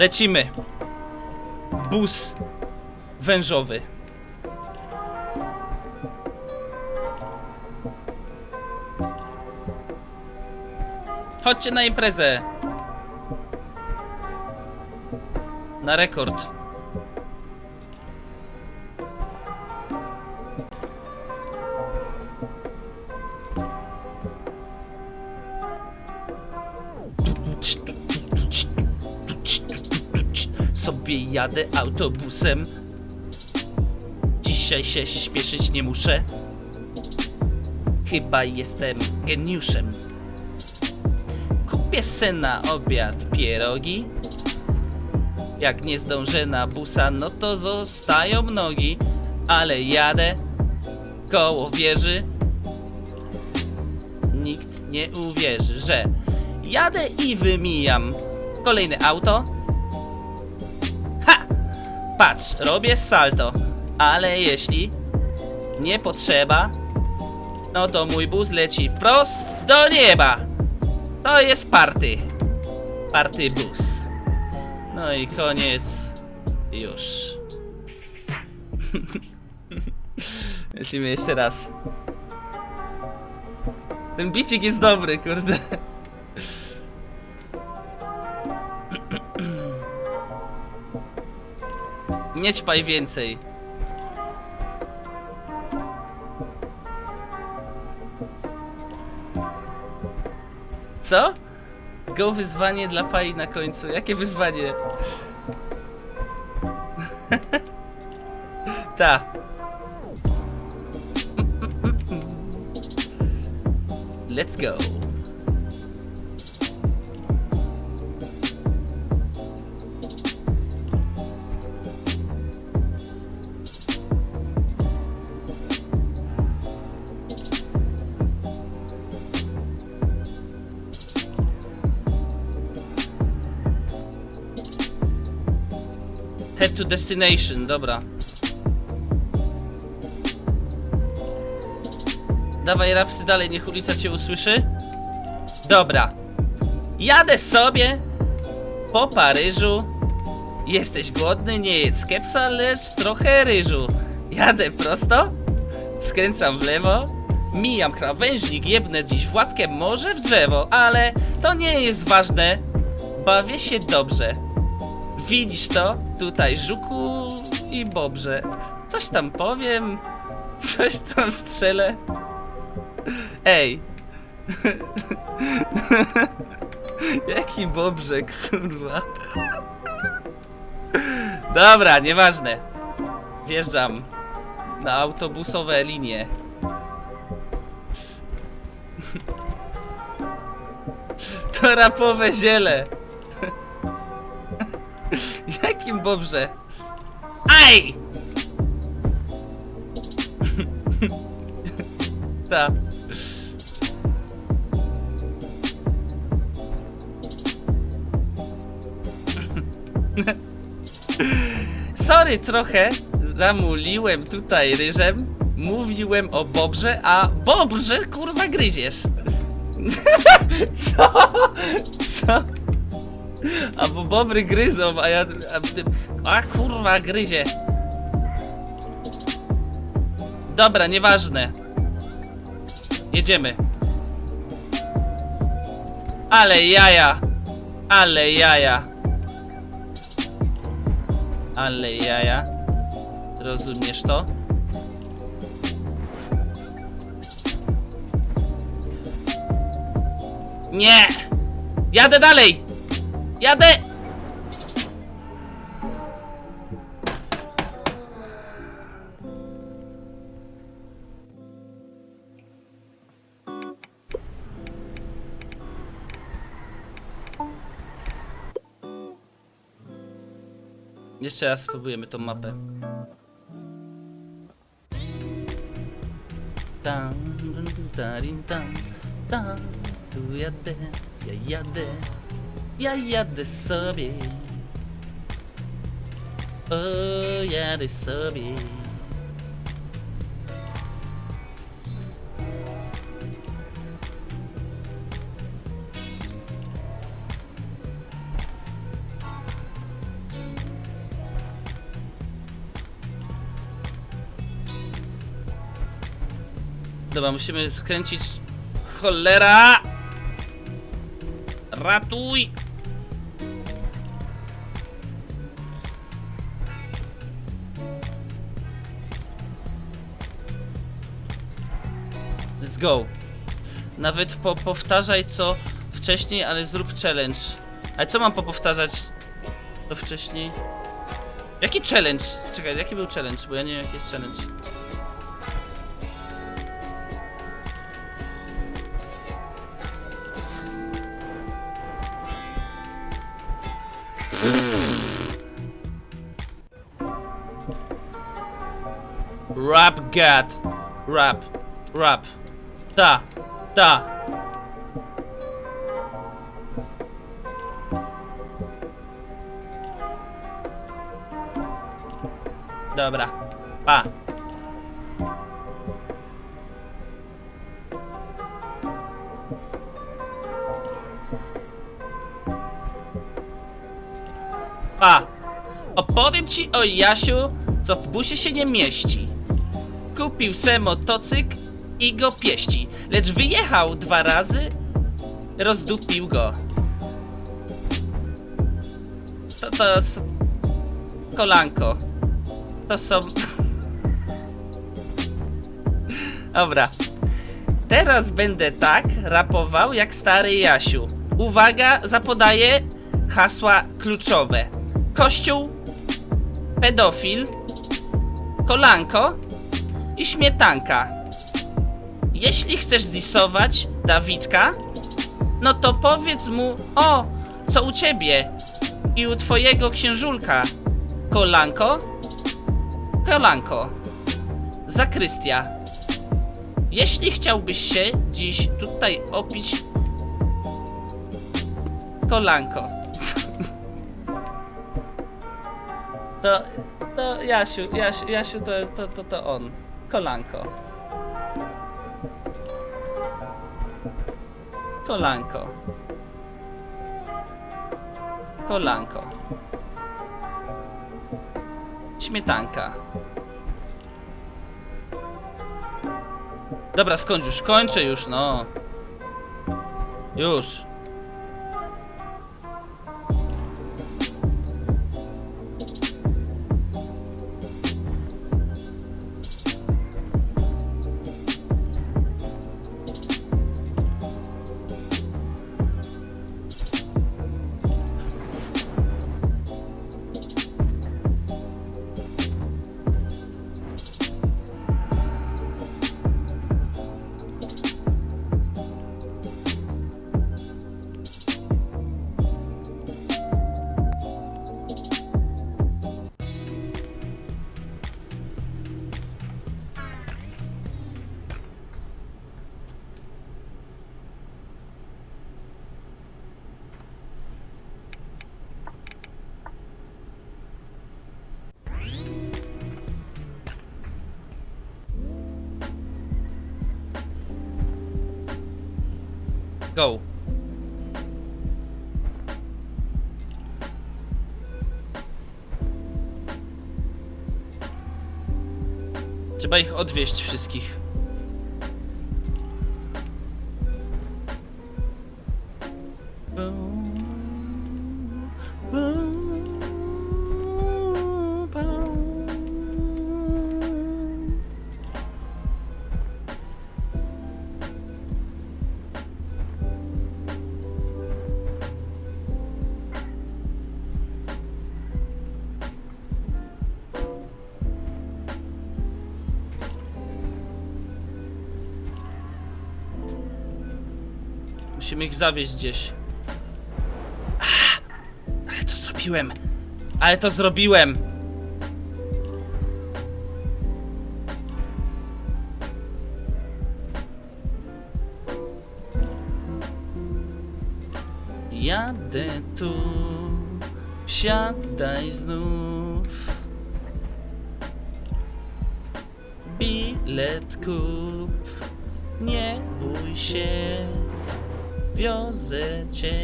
Lecimy. Bus wężowy. Chodźcie na imprezę. Na rekord. Jadę autobusem. Dzisiaj się śpieszyć nie muszę. Chyba jestem geniuszem. Kupię se na obiad pierogi. Jak nie zdążę na busa, no to zostają nogi. Ale jadę koło wieży. Nikt nie uwierzy, że jadę i wymijam kolejne auto. Patrz, robię salto. Ale jeśli nie potrzeba, no to mój bus leci wprost do nieba. To jest party. Party bus. No i koniec. Już. Lecimy jeszcze raz. Ten bicik jest dobry, kurde. Nie ćpaj więcej. Co? Go wyzwanie dla Pai na końcu. Jakie wyzwanie? Ta. Let's go. Destination, dobra. Dawaj rapsy dalej, niech ulica cię usłyszy. Dobra. Jadę sobie po Paryżu. Jesteś głodny, nie jedz kepsa, lecz trochę ryżu. Jadę prosto, skręcam w lewo, mijam krawężnik, jebnę dziś w łapkę, może w drzewo, ale to nie jest ważne. Bawię się dobrze. Widzisz to? Tutaj żuku i bobrze. Coś tam powiem, coś tam strzelę. Ej. Jaki bobrze, kurwa. Dobra, nieważne. Wjeżdżam na autobusowe linie. To rapowe ziele. Jakim bobrze? Aj! Ta. Sorry trochę, zamuliłem tutaj ryżem. Mówiłem o bobrze, a bobrze kurwa gryziesz. Co? Co? A bo bobry gryzą, a ja. A, ty- a kurwa gryzie. Dobra, nieważne. Jedziemy. Ale jaja. Ale jaja. Ale jaja. Rozumiesz to? Nie! Jadę dalej! Jadę! Jeszcze raz spróbujemy tą mapę. Tam, tarin, tam, tam, tu jadę, ja jadę, Yeah, yeah, the subway. Oh, yeah, the subway. Dobra, musimy skręcić... Cholera! Ratuj! Go. Nawet po powtarzaj co wcześniej, ale zrób challenge. Ale co mam popowtarzać to wcześniej? Jaki challenge? Czekaj, jaki był challenge? Bo ja nie wiem jaki jest challenge. Rap God. Rap. Rap. Ta. Ta. Dobra. Pa. Pa. Opowiem ci o Jasiu, co w busie się nie mieści. Kupił se motocykl i go pieści, lecz wyjechał dwa razy, rozdupił go. To, to s- kolanko. To są... Dobra. Teraz będę tak rapował jak stary Jasiu. Uwaga, zapodaję hasła kluczowe. Kościół, pedofil, kolanko i śmietanka. Jeśli chcesz disować Dawidka, no to powiedz mu, o, co u ciebie i u twojego księżulka. Kolanko, kolanko, zakrystia. Jeśli chciałbyś się dziś tutaj opić, kolanko. To, to Jasiu, Jasiu, Jasiu to, to, to, to on. Kolanko. Kolanko. Kolanko. Śmietanka. Dobra, skończ już, kończę już, no. Już. Go. Trzeba ich odwieźć wszystkich. Musimy ich zawieźć gdzieś. Ah! Ale to zrobiłem! Ale to zrobiłem! Jadę tu, wsiadaj znów. Bilet kup, nie bój się, wiozę cię.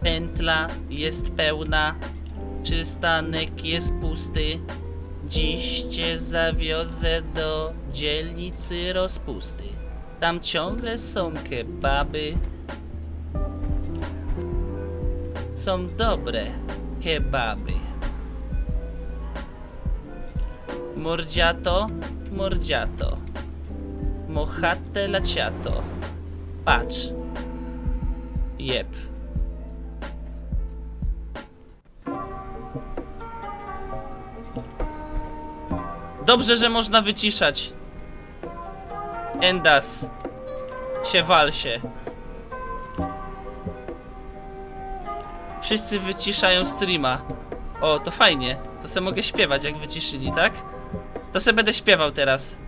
Pętla jest pełna, przystanek jest pusty. Dziś cię zawiozę do dzielnicy rozpusty. Tam ciągle są kebaby. Są dobre kebaby. Mordziato, mordziato. Mojate laciato. Patrz. Jep. Dobrze, że można wyciszać. Endas. Się wal się. Wszyscy wyciszają streama. O, to fajnie. To se mogę śpiewać, jak wyciszyli, tak? To se będę śpiewał teraz.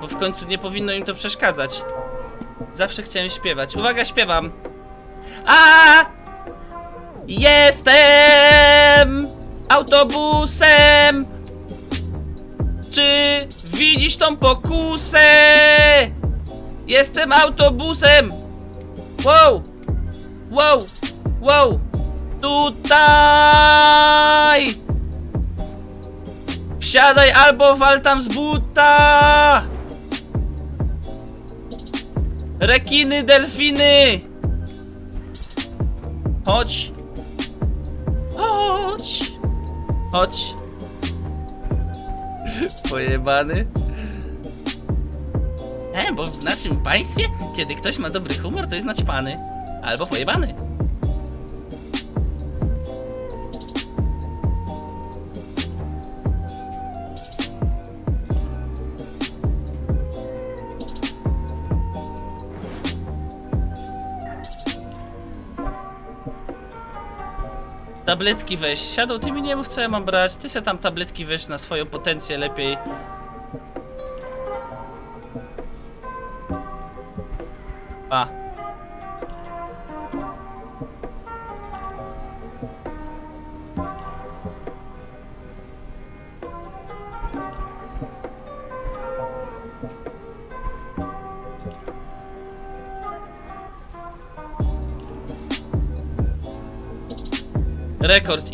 Bo w końcu nie powinno im to przeszkadzać. Zawsze chciałem śpiewać. Uwaga, śpiewam. A! Jestem autobusem. Czy widzisz tą pokusę? Jestem autobusem. Wow! Wow! Wow! Tutaj! Wsiadaj albo wal tam z buta! Rekiny, delfiny! Chodź! Chodź! Chodź! Pojebany? E, bo w naszym państwie, kiedy ktoś ma dobry humor, to jest naćpany. Albo pojebany. Tabletki weź. Siadą, ty mi nie mów co ja mam brać. Ty se tam tabletki weź na swoją potencję lepiej. A.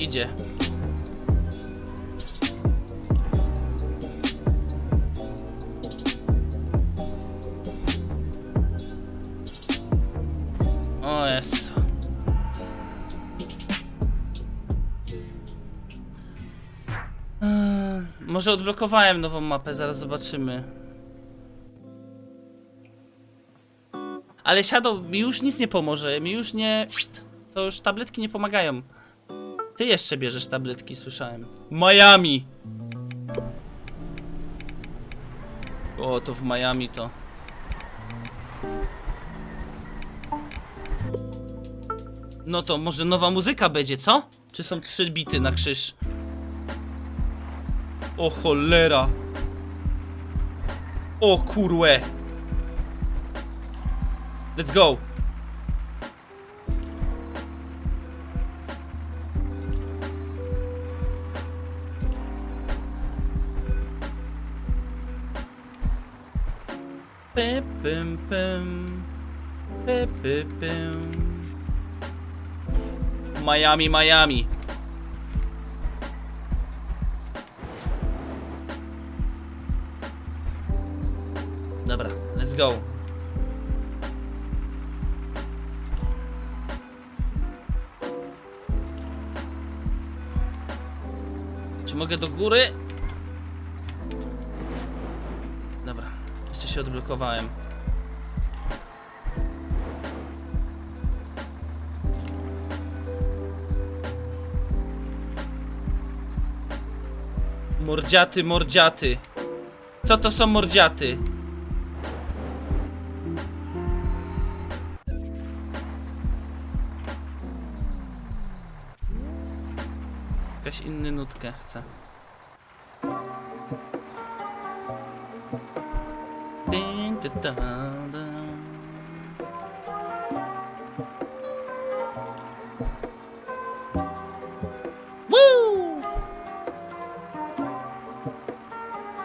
idzie. O jest. Może odblokowałem nową mapę, zaraz zobaczymy. Ale Shadow mi już nic nie pomoże, mi już nie... To już tabletki nie pomagają. Ty jeszcze bierzesz tabletki, słyszałem. Miami! O, to w Miami to. No to może nowa muzyka będzie, co? Czy są trzy bity na krzyż? O cholera! O kurłe! Let's go! Pym, pym. Py, py, pym. Miami, Miami. Dobra, let's go. Czy mogę do góry? Dobra, jeszcze się odblokowałem. Mordziaty, mordziaty. Co to są mordziaty? Jakaś inny nutkę chcę. Dyn, dy, da, da.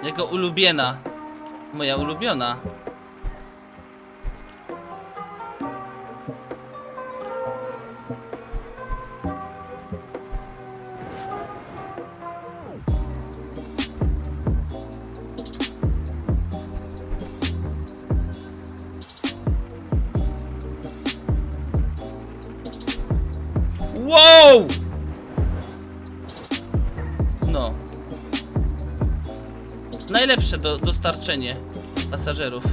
Jego ulubiona. Moja ulubiona. Najlepsze do, dostarczenie pasażerów.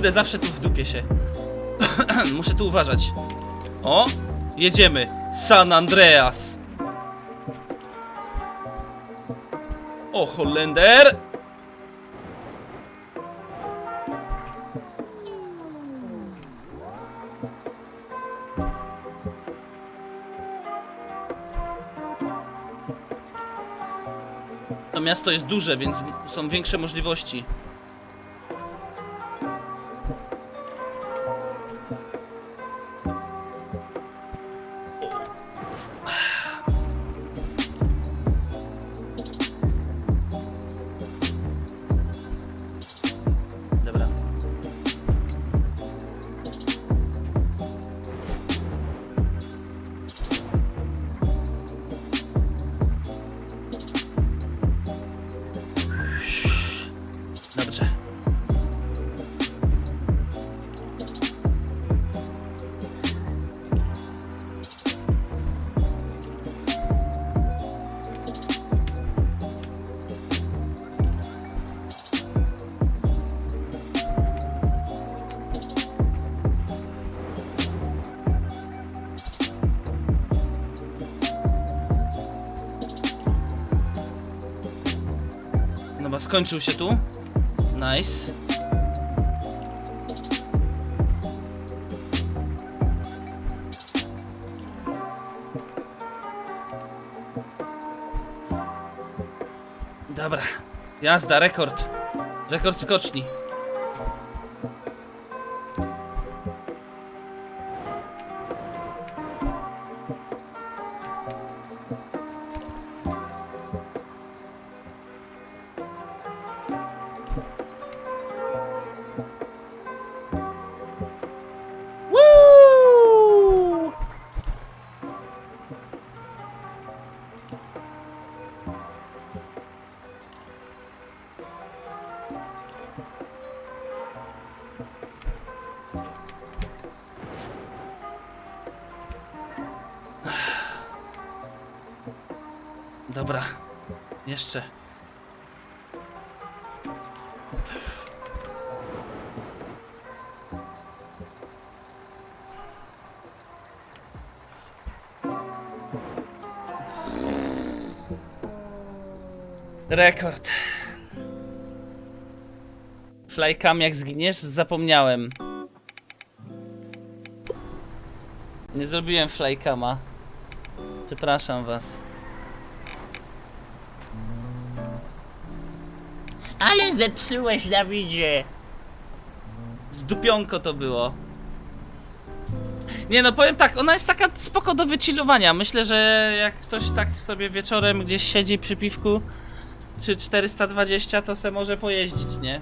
Kurde, zawsze tu w dupie się. Muszę tu uważać. O, jedziemy. San Andreas. O, Holender. To miasto jest duże, więc są większe możliwości. Skończył się tu. Nice. Dobra, jazda, rekord. Rekord skoczni. Dobra, jeszcze. Rekord. Flycam, jak zginiesz, zapomniałem. Nie zrobiłem flycama. Przepraszam was. Ale zepsułeś, Dawidzie. Zdupionko to było. Nie no, powiem tak, ona jest taka spoko do wychillowania. Myślę, że jak ktoś tak sobie wieczorem gdzieś siedzi przy piwku czy 420, to se może pojeździć, nie?